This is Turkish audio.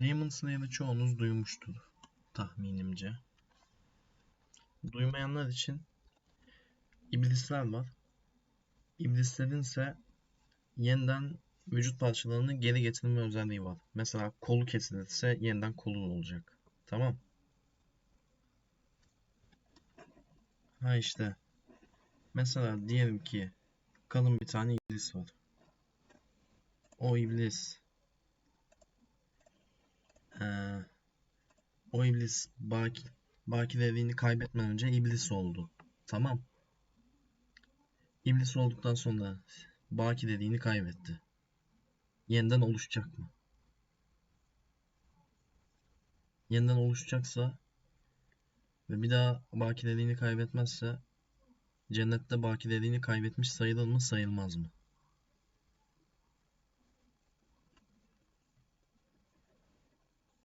Demon Slayer'ı çoğunuz duymuştur tahminimce. Duymayanlar için iblisler var. İblislerin ise yeniden vücut parçalarını geri getirme özelliği var. Mesela kolu kesilirse yeniden kolu olacak. Tamam. Ha işte. Mesela diyelim ki kalın bir tane iblis var. O iblis o iblis baki, bakileliğini kaybetmeden önce iblis oldu. Tamam. İblis olduktan sonra bakileliğini kaybetti. Yeniden oluşacak mı? Yeniden oluşacaksa ve bir daha bakileliğini kaybetmezse cennette bakileliğini kaybetmiş sayılır mı sayılmaz mı?